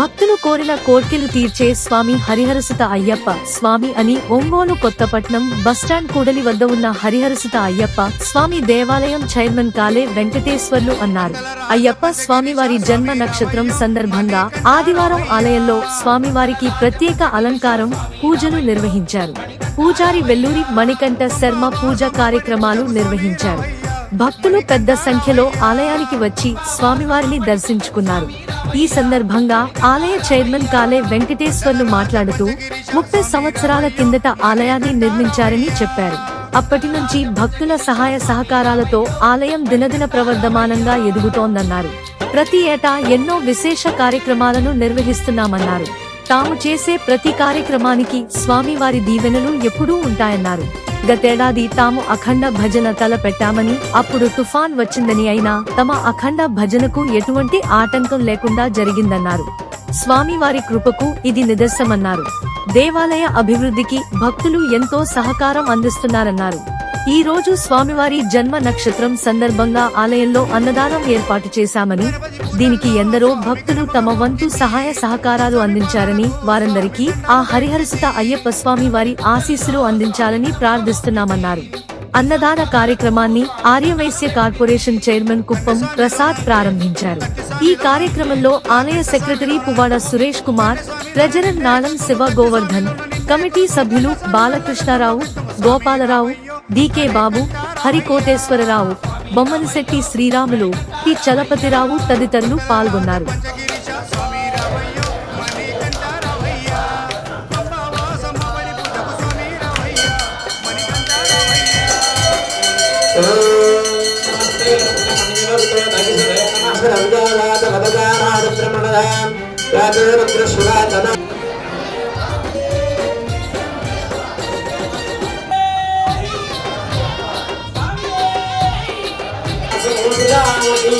భక్తులు కోరిన కోర్కెలు తీర్చే స్వామి హరిహరసుత అయ్యప్ప. స్వామి అని ఒంగోలు కొత్తపట్నం బస్టాండ్ కూడలి వద్ద ఉన్న హరిహరసుత అయ్యప్ప స్వామి దేవాలయం చైర్మన్ కాలే వెంకటేశ్వర్లు అన్నారు. అయ్యప్ప స్వామివారి జన్మ నక్షత్రం సందర్భంగా ఆదివారం ఆలయంలో స్వామివారికి ప్రత్యేక అలంకారం పూజలు నిర్వహించారు. పూజారి వెల్లూరి మణికంఠ శర్మ పూజ కార్యక్రమాలు నిర్వహించారు. భక్తులు పెద్ద సంఖ్యలో ఆలయానికి వచ్చి స్వామివారిని దర్శించుకున్నారు. ఈ సందర్భంగా ఆలయ చైర్మన్ కాలే వెంకటేశ్వర్లు మాట్లాడుతూ ముప్పై సంవత్సరాల కిందట ఆలయాన్ని నిర్మించారని చెప్పారు. అప్పటి నుంచి భక్తుల సహాయ సహకారాలతో ఆలయం దినదిన ప్రవర్ధమానంగా ఎదుగుతోందన్నారు. ప్రతి ఏటా ఎన్నో విశేష కార్యక్రమాలను నిర్వహిస్తున్నామన్నారు. తాము చేసే ప్రతి కార్యక్రమానికి స్వామివారి దీవెనలు ఎప్పుడూ ఉంటాయన్నారు. గతేడాది తాము అఖండ భజన తల పెట్టామని అప్పుడు తుఫాన్ వచ్చిందని అయినా తమ అఖండ భజనకు ఎటువంటి ఆటంకం లేకుండా జరిగిందన్నారు. స్వామివారి కృపకు ఇది నిదర్శనమన్నారు. దేవాలయ అభివృద్ధికి భక్తులు ఎంతో సహకారం అందిస్తున్నారన్నారు. ఈ రోజు స్వామివారి జన్మ నక్షత్రం సందర్భంగా ఆలయంలో అన్నదానం ఏర్పాటు చేశామని దీనికి ఎందరో భక్తులు తమ వంతు సహాయ సహకారాలు అందించారని వారందరికీ ఆ హరిహరసుత అయ్యప్ప స్వామి వారి ఆశీస్సులు అందించాలని ప్రార్థిస్తున్నామన్నారు. అన్నదాన కార్యక్రమాన్ని ఆర్యవైశ్య కార్పొరేషన్ చైర్మన్ కుప్పం ప్రసాద్ ప్రారంభించారు. ఈ కార్యక్రమంలో ఆలయ secretary Puvvada Suresh Kumar treasurer Nalam Siva Govardhan committee సభ్యులు బాలకృష్ణారావు గోపాలరావు డికే బాబు హరికోటేశ్వరరావు బొమ్మనశెట్టి శ్రీరాములు పి. చలపతిరావు తదితరులు పాల్గొన్నారు. స్వామి రామయ్య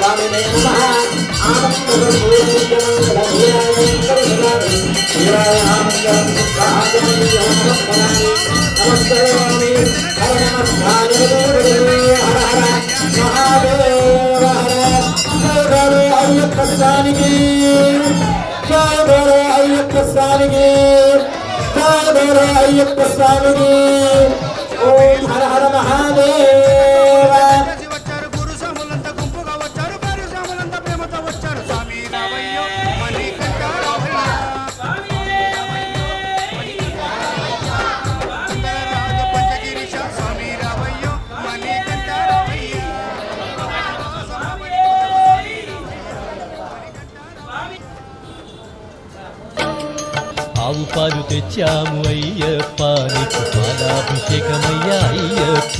మణికంఠ రామయ్య పంబవాసం భవని పుట్టకు స్వామి రామయ్య మణికంఠ రామయ్య రుద్రశివాచన స్వామినే నమస్కారామి హర నమస్కారం అయ్యప్ప స్వామికి జయ బోలో అయ్యప్ప స్వామికి జయ బోలో అయ్యప్ప స్వామికి ఓం హర హర మహాదేవ ఆవు పాలు తెచ్చాము అయ్యప్ప నీకు పాలాభిషేకమయ్యా అయ్యప్ప.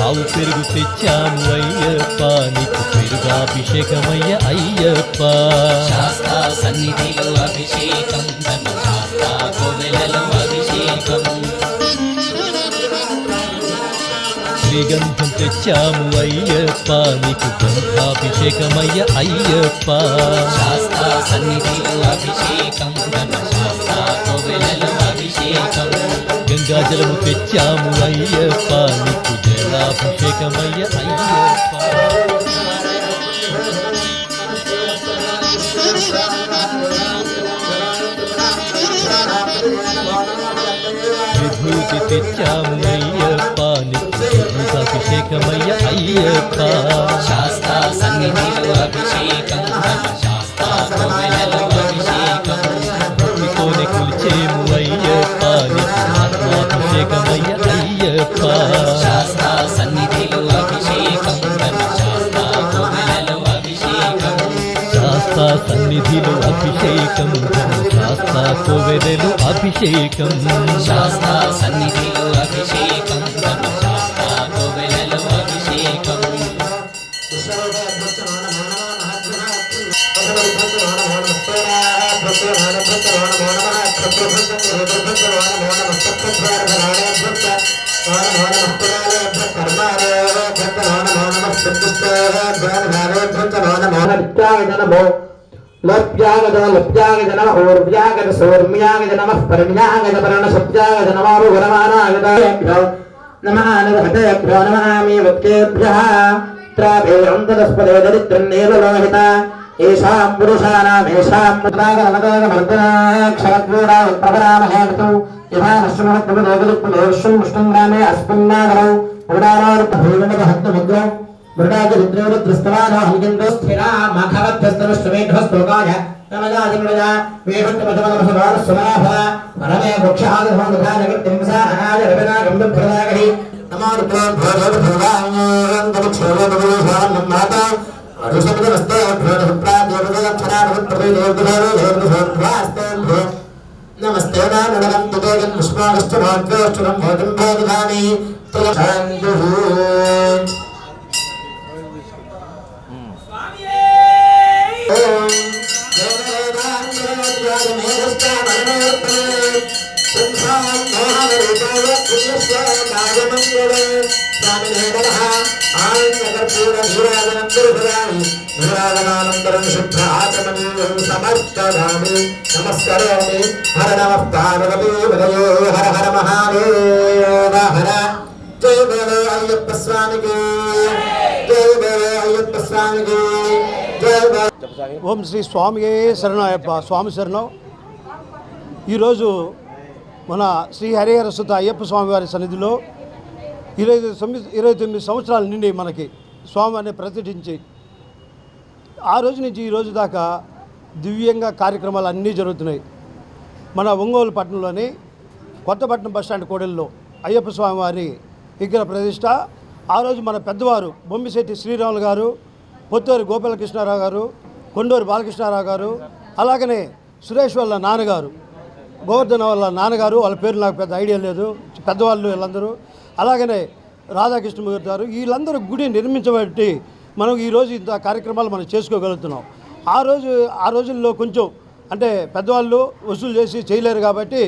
ఆవు పెరుగు తెచ్చాము అయ్యప్ప నీకు పెరుగాభిషేకమయ్య అయ్యప్ప. శాస్తా సన్నిధిలో అభిషేకం శ్రీగంధం తెచ్చాము అయ్యప్ప నీకు గంధాభిషేకమయ్య అయ్యప్ప. శాస్తా సన్నిధిలో అభిషేకం ధన శాస్తా కోవెలలో అభిషేకం. గంగాజలము తెచ్చాము అయ్యప్ప నీకు జలాభిషేకమయ్య అయ్యప్ప. విభూతి తెచ్చాము విభూతాభిషేకమయ్య శాస్తా సన్నిధిలో అభిషేకం ధన శాస్తా కోవెలలో అభిషేకం భక్తితోనే కొలిచేము అయ్యప్ప. ఆత్మాభిషేకమయ్య అయ్యప్ప శాస్తా సన్నిధిలో అభిషేకం. శాస్తా కోవెలలో అభిషేకం శాస్తా సన్నిధిలో అభిషేకం శాస్తా అభిషేకం శాస్తా సన్నిధిలో అభిషేకం. లభ్యాగత లభ్యాగత నమ ఊర్వ్యాగత సౌర్మ్యాగత నమ పరమ్యాగత పరణ సత్యాగత నమారు వరమానాగతాభ్యో నమ అనర్హతేభ్యో నమామి వక్తేభ్యः త్రాభే అంతరస్పదే దరిద్రం నీలలోహిత ఏషాం పురుషాణం ఏషాం ప్రపరామహేతు యథా నష్టమహత్వదేవలుష్యం ముష్టం గ్రామే అస్మిన్నాగరౌ మృడారారుపూర్ణమహత్వముగ్రౌ మృడాగిరుద్రవృత్రస్తవానో హలికిందో స్థిరా మఖవత్యస్తనుష్టమేఠోస్తోకాయ మాతా वेहन्तमधमनमसवारस्वमनाभा परमे वृक्षादभवनुखानकृत्तिंसा अनाय रविना गम्भप्रदागहि नमो रुद्रोद्भवोद्भवगाङ्गमुच्छोदभवोषान्नं माता अरुषमिदमस्ते నందరం శుద్ధ ఆచమనీయం సమర్పణామి నమస్కరోమి హర నమస్తానవీ హరయో హర హర మహాదేవ హర జయ దేవే అయ్యప్ప స్వామికి జయ దేవే అయ్యప్ప స్వామికి జయ ఓం శ్రీ స్వామియే శరణాయప్ప స్వామి శరణం. ఈరోజు మన శ్రీ హరిహర సుత అయ్యప్ప స్వామి వారి సన్నిధిలో ఇరవై తొమ్మిది ఇరవై తొమ్మిది సంవత్సరాల నుండి మనకి స్వామివారిని ప్రతిష్ఠించి ఆ రోజు నుంచి ఈ రోజు దాకా దివ్యంగా కార్యక్రమాలు అన్నీ జరుగుతున్నాయి. మన ఒంగోలు పట్టణంలోని కొత్తపట్నం బస్టాండ్ కోడెల్లో అయ్యప్ప స్వామివారి విగ్రహ ప్రతిష్ట ఆ రోజు మన పెద్దవారు బొమ్మిశెట్టి శ్రీరాములు గారు పొత్తూరు గోపాలకృష్ణారావు గారు కొండూరు బాలకృష్ణారావు గారు అలాగనే సురేష్ వాళ్ళ నాన్నగారు గోవర్ధన్ వాళ్ళ నాన్నగారు వాళ్ళ పేరు నాకు పెద్ద ఐడియా లేదు. పెద్దవాళ్ళు వీళ్ళందరూ. అలాగనే రాధాకృష్ణమూర్తి గారు వీళ్ళందరూ గుడి నిర్మించబట్టి మనం ఈరోజు ఇంత కార్యక్రమాలు మనం చేసుకోగలుగుతున్నాం. ఆ రోజు ఆ రోజుల్లో కొంచెం అంటే పెద్దవాళ్ళు వసూలు చేసి చేయలేరు కాబట్టి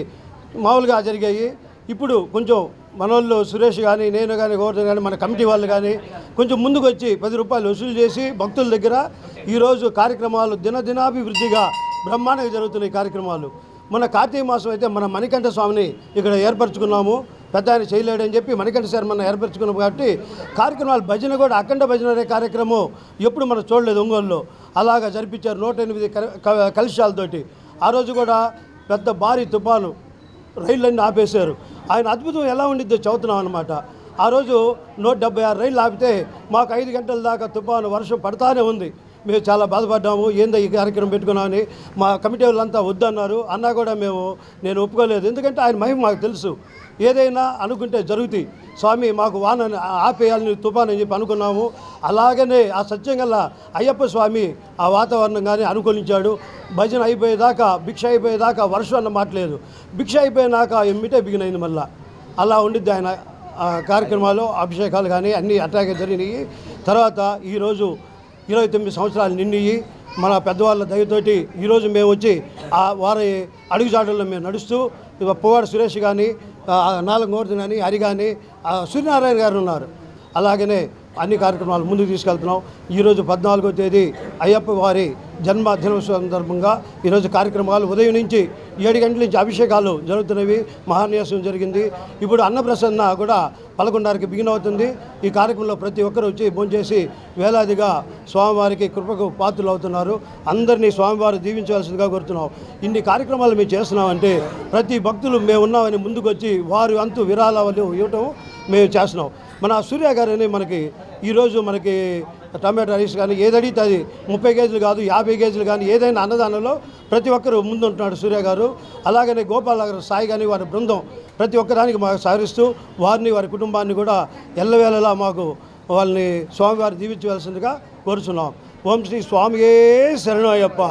మామూలుగా జరిగాయి. ఇప్పుడు కొంచెం మనోళ్ళు సురేష్ కానీ నేను కానీ గోవర్ధన్ కానీ మన కమిటీ వాళ్ళు కానీ కొంచెం ముందుకు వచ్చి పది రూపాయలు వసూలు చేసి భక్తుల దగ్గర ఈరోజు కార్యక్రమాలు దినదినాభివృద్ధిగా బ్రహ్మాండంగా జరుగుతున్నాయి ఈ కార్యక్రమాలు. మన కార్తీక మాసం అయితే మన మణికంఠ స్వామిని ఇక్కడ ఏర్పరచుకున్నాము. పెద్ద ఆయన చేయలేడని చెప్పి మణికంఠ సార్ మనం ఏర్పరచుకున్నాం కాబట్టి కార్యక్రమాలు భజన కూడా అఖండ భజన అనే కార్యక్రమం ఎప్పుడు మనం చూడలేదు ఒంగోలులో. అలాగా జరిపించారు నూట ఎనిమిది కలుషాలతోటి క- ఆ రోజు కూడా పెద్ద భారీ తుఫాను రైళ్ళన్నీ ఆపేశారు. ఆయన అద్భుతం ఎలా ఉండిద్దో చదువుతున్నాం అనమాట ఆ రోజు నూట డెబ్బై ఆరు రైళ్ళు ఆపితే మాకు ఐదు గంటల దాకా తుఫాను వర్షం పడతానే ఉంది. మేము చాలా బాధపడ్డాము ఏందో ఈ కార్యక్రమం పెట్టుకున్నామని మా కమిటీ వాళ్ళంతా వద్దన్నారు. అన్నా కూడా మేము నేను ఒప్పుకోలేదు. ఎందుకంటే ఆయన మహిమ మాకు తెలుసు. ఏదైనా అనుకుంటే జరుగుతాయి. స్వామి మాకు వాన ఆపేయాలని తుఫాన్ అని చెప్పి అనుకున్నాము. అలాగనే ఆ సత్యం గల అయ్యప్ప స్వామి ఆ వాతావరణం కానీ అనుకూలించాడు. భజన అయిపోయేదాకా భిక్ష అయిపోయేదాకా వర్షం అన్న మాట్లేదు భిక్ష అయిపోయినాక ఎమ్మిటే బిగినైంది మళ్ళా. అలా ఉండిద్ది ఆయన కార్యక్రమాలు అభిషేకాలు కానీ అన్నీ అట్లాగే జరిగినాయి. తర్వాత ఈరోజు ఇరవై తొమ్మిది సంవత్సరాలు నిండియి మన పెద్దవాళ్ళ దయతోటి ఈరోజు మేము వచ్చి ఆ వారి అడుగుజాడల్లో మేము నడుస్తూ ఇక పువ్వాడ సురేష్ కానీ నాలుగు కానీ హరి కానీ ఆ సూర్యనారాయణ గారు ఉన్నారు. అలాగనే అన్ని కార్యక్రమాలు ముందుకు తీసుకెళ్తున్నాం. ఈరోజు పద్నాలుగో తేదీ అయ్యప్ప వారి జన్మ సందర్భంగా ఈరోజు కార్యక్రమాలు ఉదయం నుంచి ఏడు గంటల నుంచి అభిషేకాలు జరుగుతున్నవి. మహాన్యాసం జరిగింది. ఇప్పుడు అన్నప్రసన్న కూడా పదకొండున్నరకి బిగిన్ అవుతుంది. ఈ కార్యక్రమంలో ప్రతి ఒక్కరు వచ్చి భోంచేసి వేలాదిగా స్వామివారికి కృపకు పాత్రలు అవుతున్నారు అందరినీ స్వామివారు దీవించవలసిందిగా కోరుతున్నాం. ఇన్ని కార్యక్రమాలు మేము చేస్తున్నామంటే ప్రతి భక్తులు మేము ఉన్నామని ముందుకు వచ్చి వారు అంతు విరాళాలు ఇవ్వటం మేము చేస్తున్నాం. మన సూర్య గారని మనకి ఈరోజు మనకి టమాటో రైస్ కానీ ఏది అడిగితే అది ముప్పై కేజీలు కాదు యాభై కేజీలు కానీ ఏదైనా అన్నదానంలో ప్రతి ఒక్కరు ముందుంటున్నాడు సూర్య గారు. అలాగనే గోపాల గారు సాయి కానీ వారి బృందం ప్రతి ఒక్కదానికి మాకు సహకరిస్తూ వారిని వారి కుటుంబాన్ని కూడా ఎల్లవేళలా మాకు వాళ్ళని స్వామివారు దీవించవలసిందిగా కోరుచున్నాం. ఓం శ్రీ స్వామియే శరణయ్యప్ప